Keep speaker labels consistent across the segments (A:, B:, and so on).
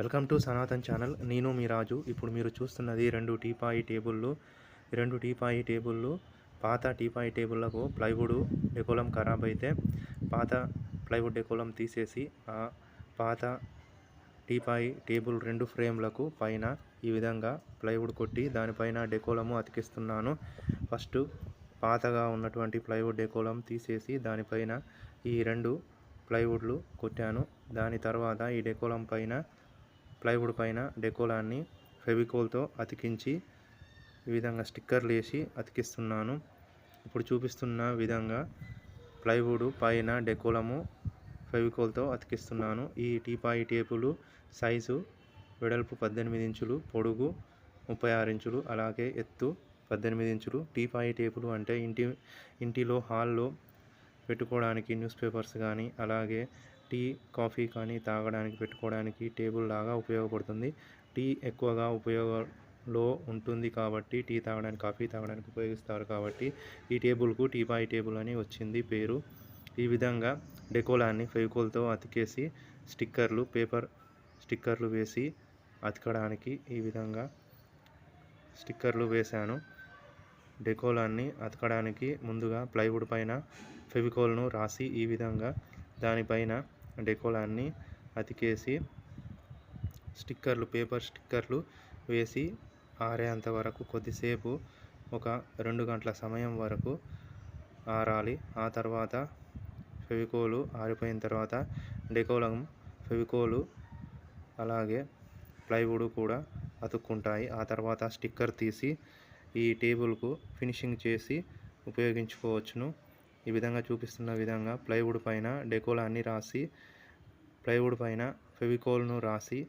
A: Welcome to Sanatan channel. నేను మీ రాజు. ఇప్పుడు మీరు చూస్తున్నది రెండు టీపాయి టేబుల్లు రెండు టీపాయి టేబుళ్ళు. పాత టీపాయి టేబుళ్ళకు ప్లైవుడ్ డెకోలం ఖరాబ్ అయితే పాత ప్లైవుడ్ డెకోలం తీసేసి ఆ పాత టీపాయి టేబుల్ రెండు ఫ్రేమ్లకు పైన ఈ విధంగా ప్లైవుడ్ కొట్టి దానిపైన డెకోలము అతికిస్తున్నాను. ఫస్ట్ పాతగా ఉన్నటువంటి ప్లైవుడ్ డెకోలం తీసేసి దానిపైన ఈ రెండు ప్లైవుడ్లు కొట్టాను. దాని తర్వాత ఈ డెకోలం పైన ప్లైవుడ్ పైన డెకోలాన్ని ఫెవికోల్తో అతికించి ఈ విధంగా స్టిక్కర్లు వేసి అతికిస్తున్నాను. ఇప్పుడు చూపిస్తున్న విధంగా ప్లైవుడ్ పైన డెకోలము ఫెవికోల్తో అతికిస్తున్నాను. ఈ టీపాయి టేపులు సైజు వెడల్పు పద్దెనిమిది ఇంచులు పొడుగు ముప్పై ఆరు ఇంచులు అలాగే ఎత్తు పద్దెనిమిది ఇంచులు. టీపాయి టేపులు అంటే ఇంటి ఇంటిలో హాల్లో పెట్టుకోవడానికి న్యూస్ పేపర్స్ కానీ అలాగే టీ కాఫీ కానీ తాగడానికి పెట్టుకోవడానికి టేబుల్ లాగా ఉపయోగపడుతుంది. టీ ఎక్కువగా ఉపయోగంలో ఉంటుంది కాబట్టి టీ తాగడానికి కాఫీ తాగడానికి ఉపయోగిస్తారు కాబట్టి ఈ టేబుల్కు టీ బాయ్ టేబుల్ అని వచ్చింది పేరు. ఈ విధంగా డెకోలాన్ని ఫెవికోల్తో అతికేసి స్టిక్కర్లు పేపర్ స్టిక్కర్లు వేసి అతకడానికి ఈ విధంగా స్టిక్కర్లు వేశాను. డెకోలాన్ని అతకడానికి ముందుగా ప్లైవుడ్ పైన ఫెవికోల్ను రాసి ఈ విధంగా దానిపైన డెకోలాన్ని అతికేసి స్టిక్కర్లు పేపర్ స్టిక్కర్లు వేసి ఆరేంత వరకు కొద్దిసేపు ఒక రెండు గంటల సమయం వరకు ఆరాలి. ఆ తర్వాత ఫెవికోలు ఆరిపోయిన తర్వాత డెకోలం ఫెవికోలు అలాగే ప్లైవుడ్ కూడా అతుక్కుంటాయి. ఆ తర్వాత స్టిక్కర్ తీసి ఈ టేబుల్కు ఫినిషింగ్ చేసి ఉపయోగించుకోవచ్చును. ఈ విధంగా చూపిస్తున్న విధంగా ప్లైవుడ్ పైన డెకోలాన్ని రాసి ప్లైవుడ్ పైన ఫెవికోల్ను రాసి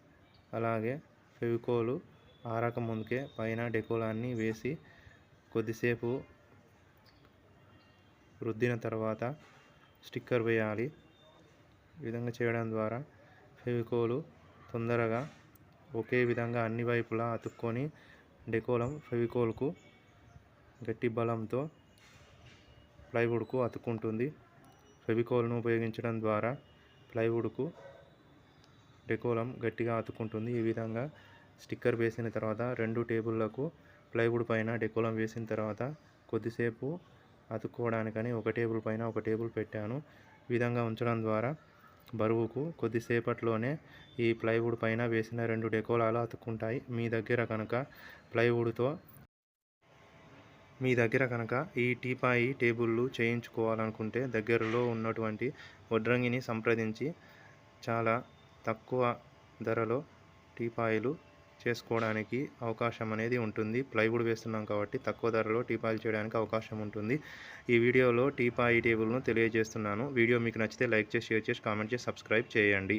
A: అలాగే ఫెవికోలు ఆరక ముందుకే పైన డెకోలాన్ని వేసి కొద్దిసేపు రుద్దిన తర్వాత స్టిక్కర్ వేయాలి. ఈ విధంగా చేయడం ద్వారా ఫెవికోలు తొందరగా ఒకే విధంగా అన్ని వైపులా అతుక్కొని డెకోలం ఫెవికోల్కు గట్టి బలంతో ప్లైవుడ్కు అతుక్కుంటుంది. ఫెవికోల్ను ఉపయోగించడం ద్వారా ప్లైవుడ్కు డెకోలం గట్టిగా అతుక్కుంటుంది. ఈ విధంగా స్టిక్కర్ వేసిన తర్వాత రెండు టేబుళ్ళకు ప్లైవుడ్ పైన డెకోలం వేసిన తర్వాత కొద్దిసేపు అతుక్కోవడానికని ఒక టేబుల్ పైన ఒక టేబుల్ పెట్టాను. ఈ విధంగా ఉంచడం ద్వారా బరువుకు కొద్దిసేపట్లోనే ఈ ప్లైవుడ్ పైన వేసిన రెండు డెకోలాలు అతుక్కుంటాయి. మీ దగ్గర కనుక ప్లైవుడ్తో మీ దగ్గర కనుక ఈ టీపాయి టేబుళ్ళు చేయించుకోవాలనుకుంటే దగ్గరలో ఉన్నటువంటి వడ్రంగిని సంప్రదించి చాలా తక్కువ ధరలో టీపాయిలు చేసుకోవడానికి అవకాశం అనేది ఉంటుంది. ప్లైవుడ్ వేస్తున్నాం కాబట్టి తక్కువ ధరలో టీపాయిలు చేయడానికి అవకాశం ఉంటుంది. ఈ వీడియోలో టీపాయి టేబుల్ను తెలియజేస్తున్నాను. వీడియో మీకు నచ్చితే లైక్ చేసి షేర్ చేసి కామెంట్ చేసి సబ్స్క్రైబ్ చేయండి.